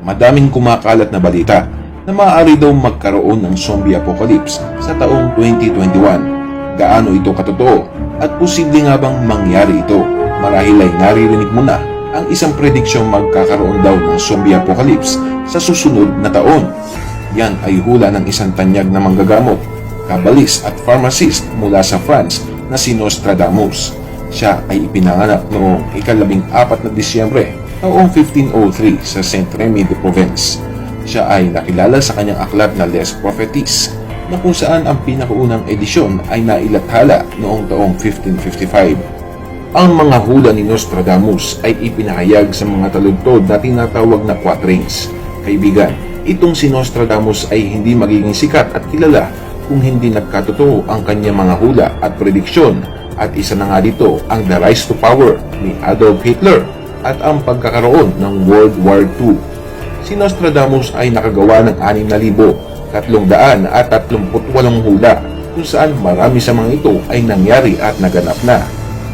madaming kumakalat na balita na maaari daw magkaroon ng zombie apocalypse sa taong 2021. Gaano ito katotoo at posible nga bang mangyari ito? Marahil ay naririnig mo na ang isang prediksyong magkakaroon daw ng zombie apocalypse sa susunod na taon. Yan ay hula ng isang tanyag na manggagamot, kabalis at pharmacist mula sa France na si Nostradamus. Siya ay ipinanganak noong ikalabing apat na Disyembre noong 1503 sa Saint Remy de Provence. Siya ay nakilala sa kanyang aklat na Les Prophéties na kung saan ang pinakaunang edisyon ay nailathala noong taong 1555. Ang mga hula ni Nostradamus ay ipinahayag sa mga taludtod na tinatawag na quatrains. Kaibigan, itong si Nostradamus ay hindi magiging sikat at kilala kung hindi nagkatotoo ang kanyang mga hula at prediksyon at isa na nga dito ang The Rise to Power ni Adolf Hitler at ang pagkakaroon ng World War II. Si Nostradamus ay nakagawa ng 6,000, 300 at 38 hula kung saan marami sa mga ito ay nangyari at naganap na.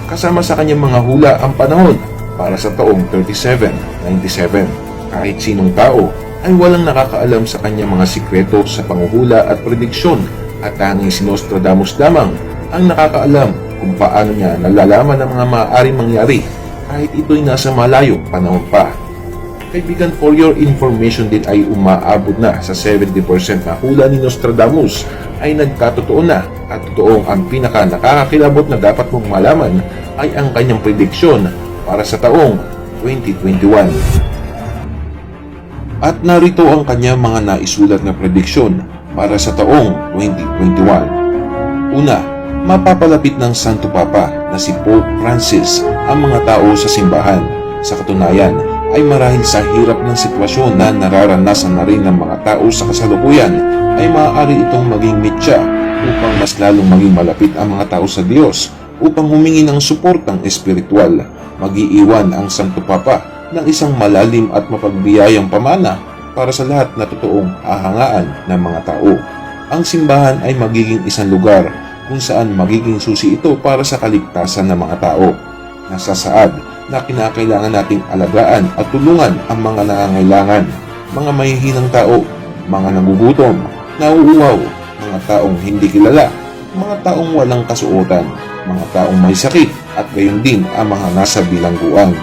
Kasama sa kanyang mga hula ang panahon para sa taong 3797. Kahit sinong tao ay walang nakakaalam sa kanyang mga sikreto sa panguhula at prediksyon at tanging si Nostradamus lamang ang nakakaalam kung paano niya nalalaman ang mga maaaring mangyari kahit ito'y nasa malayong panahon pa. Kaibigan, for your information din ay umaabot na sa 70% na hula ni Nostradamus ay nagkatotoo na at totoong ang pinaka nakakakilabot na dapat mong malaman ay ang kanyang prediksyon para sa taong 2021. At narito ang kanyang mga naisulat na prediksyon para sa taong 2021. Una, mapapalapit ng Santo Papa na si Pope Francis ang mga tao sa simbahan. Sa katunayan, ay marahil sa hirap ng sitwasyon na nararanasan na rin ng mga tao sa kasalukuyan, ay maaari itong maging mitya upang mas lalong maging malapit ang mga tao sa Diyos upang humingi ng suportang espiritual. Magiiwan ang Santo Papa ng isang malalim at mapagbiyayang pamana para sa lahat na totoong hahangaan ng mga tao. Ang simbahan ay magiging isang lugar kung saan magiging susi ito para sa kaligtasan ng mga tao. Nasasaad na kinakailangan nating alagaan at tulungan ang mga nangangailangan, mga mahihinang tao, mga nagugutom, nauuwaw, mga taong hindi kilala, mga taong walang kasuotan, mga taong may sakit at gayon din ang mga nasa bilangguan.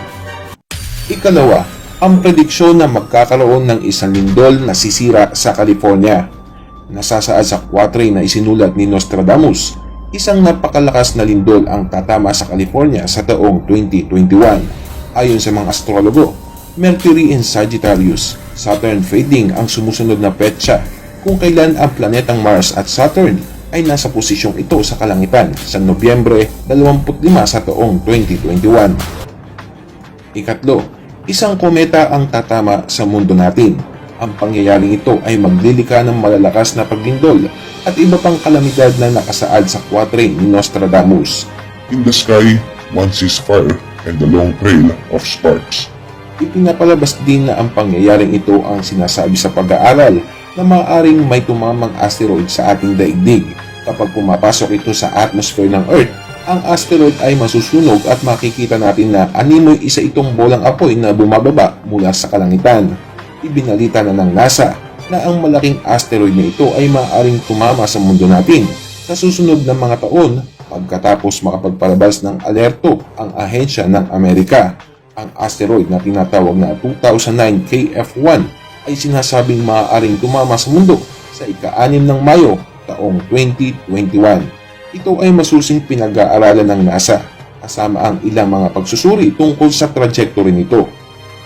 Ikalawa, ang prediksyon na magkakaroon ng isang lindol na sisira sa California. Nasasaad sa kwatre na isinulat ni Nostradamus, isang napakalakas na lindol ang tatama sa California sa taong 2021. Ayon sa mga astrologo, Mercury in Sagittarius, Saturn fading ang sumusunod na petsa kung kailan ang planetang Mars at Saturn ay nasa posisyong ito sa kalangitan sa Nobyembre 25 sa taong 2021. Ikatlo, isang kometa ang tatama sa mundo natin. Ang pangyayaring ito ay maglilika ng malalakas na paglindol at iba pang kalamidad na nakasaad sa kwatre ni Nostradamus. In the sky, one sees fire and the long trail of sparks. Ipinapalabas din na ang pangyayaring ito ang sinasabi sa pag-aaral na maaaring may tumamang asteroid sa ating daigdig. Kapag pumapasok ito sa atmosphere ng Earth, ang asteroid ay masusunog at makikita natin na animoy isa itong bolang apoy na bumababa mula sa kalangitan. Ibinalita na ng NASA na ang malaking asteroid na ito ay maaaring tumama sa mundo natin sa susunod na mga taon pagkatapos makapagpalabas ng alerto ang ahensya ng Amerika. Ang asteroid na tinatawag na 2009 KF-1 ay sinasabing maaaring tumama sa mundo sa ika-6 ng Mayo taong 2021. Ito ay masusing pinag-aaralan ng NASA kasama ang ilang mga pagsusuri tungkol sa trajectory nito.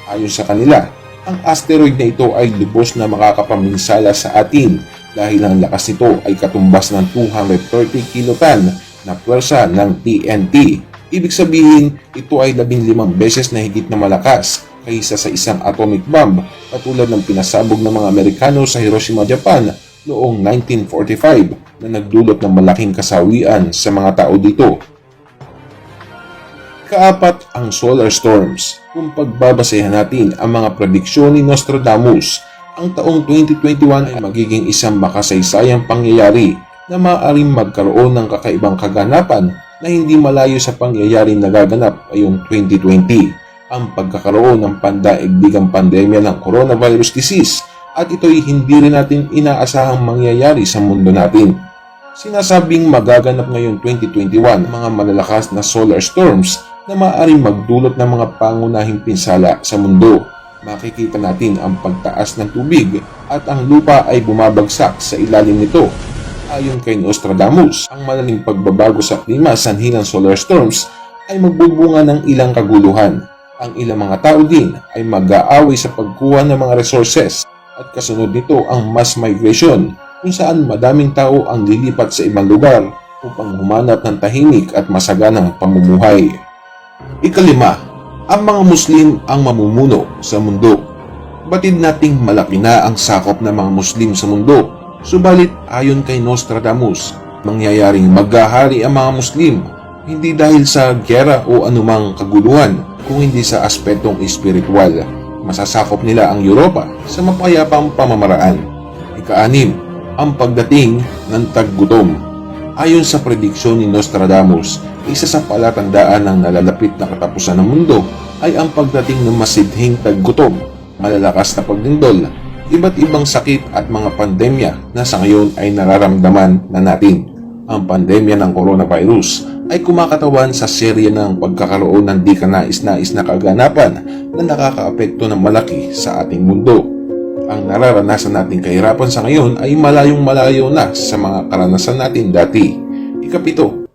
Ayon sa kanila, ang asteroid na ito ay lubos na makakapaminsala sa atin dahil ang lakas nito ay katumbas ng 230 kiloton na pwersa ng TNT. Ibig sabihin, ito ay 15 beses na higit na malakas kaysa sa isang atomic bomb katulad ng pinasabog ng mga Amerikano sa Hiroshima, Japan noong 1945 na nagdulot ng malaking kasawian sa mga tao dito. Kaapat ang solar storms. Kung pagbabasehan natin ang mga prediksyon ni Nostradamus, ang taong 2021 ay magiging isang makasaysayang pangyayari na maaaring magkaroon ng kakaibang kaganapan na hindi malayo sa pangyayaring nagaganap ngayong 2020. ang pagkakaroon ng pandaigdigang pandemya ng coronavirus disease at ito'y hindi rin natin inaasahang mangyayari sa mundo natin. Sinasabing magaganap ngayon 2021 ang mga malalakas na solar storms na maaaring magdulot ng mga pangunahing pinsala sa mundo. Makikita natin ang pagtaas ng tubig at ang lupa ay bumabagsak sa ilalim nito. Ayon kay Nostradamus, ang malaling pagbabago sa klima sanhi ng solar storms ay magbubunga ng ilang kaguluhan. Ang ilang mga tao din ay mag-aaway sa pagkuha ng mga resources at kasunod nito ang mass migration kung saan madaming tao ang lilipat sa ibang lugar upang humanap ng tahimik at masaganang pamumuhay. Ikalima, ang mga Muslim ang mamumuno sa mundo. Batid nating malaki na ang sakop ng mga Muslim sa mundo. Subalit ayon kay Nostradamus, mangyayaring maghahari ang mga Muslim hindi dahil sa gyera o anumang kaguluhan, kung hindi sa aspetong espiritual. Masasakop nila ang Europa sa mapayapang pamamaraan. Ika-anim, ang pagdating ng taggutom. Ayon sa prediksyon ni Nostradamus, isa sa palatandaan ng nalalapit na katapusan ng mundo ay ang pagdating ng masidhing taggutom, malalakas na pagdindol, iba't ibang sakit at mga pandemya na sa ngayon ay nararamdaman na natin. Ang pandemya ng coronavirus ay kumakatawan sa serye ng pagkakaroon ng di kanais-nais na kaganapan na nakakaapekto ng malaki sa ating mundo. Ang nararanasan nating kahirapan sa ngayon ay malayong malayo na sa mga karanasan natin dati. Ikapito,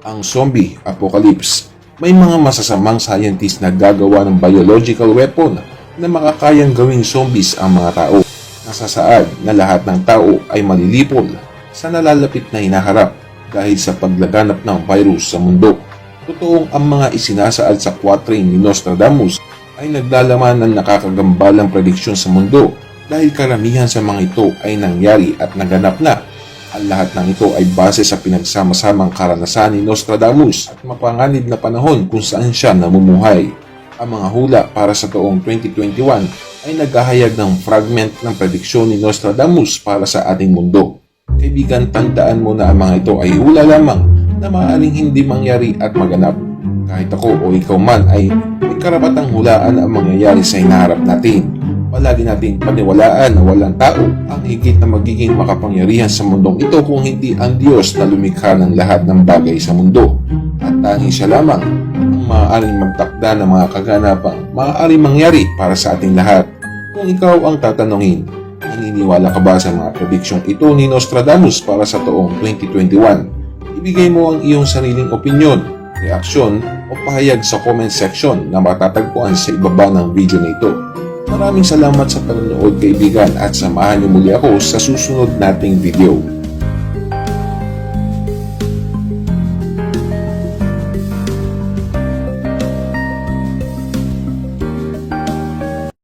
ang zombie apocalypse. May mga masasamang scientist na gagawa ng biological weapon na makakayang gawing zombies ang mga tao. Nasasaad na lahat ng tao ay malilipol sa nalalapit na hinaharap dahil sa paglaganap ng virus sa mundo. Totoong ang mga isinasaad sa quatrain ni Nostradamus ay naglalaman ng nakakagambalang prediksyon sa mundo dahil karamihan sa mga ito ay nangyari at naganap na. Ang lahat ng ito ay base sa pinagsama-samang karanasan ni Nostradamus at mapanganib na panahon kung saan siya namumuhay. Ang mga hula para sa taong 2021 ay naghahayag ng fragment ng prediksyon ni Nostradamus para sa ating mundo. Kaibigan, tandaan mo na ang mga ito ay hula lamang na maaaring hindi mangyari at maganap. Kahit ako o ikaw man ay may karapatang hulaan ang mangyayari sa hinaharap natin. Palagi nating paniwalaan na walang tao ang higit na magiging makapangyarihan sa mundong ito kung hindi ang Diyos na lumikha ng lahat ng bagay sa mundo. At tanging siya lamang ang maaaring magtakda ng mga kaganapang maaaring mangyari para sa ating lahat. Kung ikaw ang tatanungin, naniniwala ka ba sa mga prediksyong ito ni Nostradamus para sa taong 2021? Ibigay mo ang iyong sariling opinyon, reaksyon o pahayag sa comment section na matatagpuan sa ibaba ng video na ito. Maraming salamat sa panonood kaibigan at samahan niyo muli ako sa susunod nating video.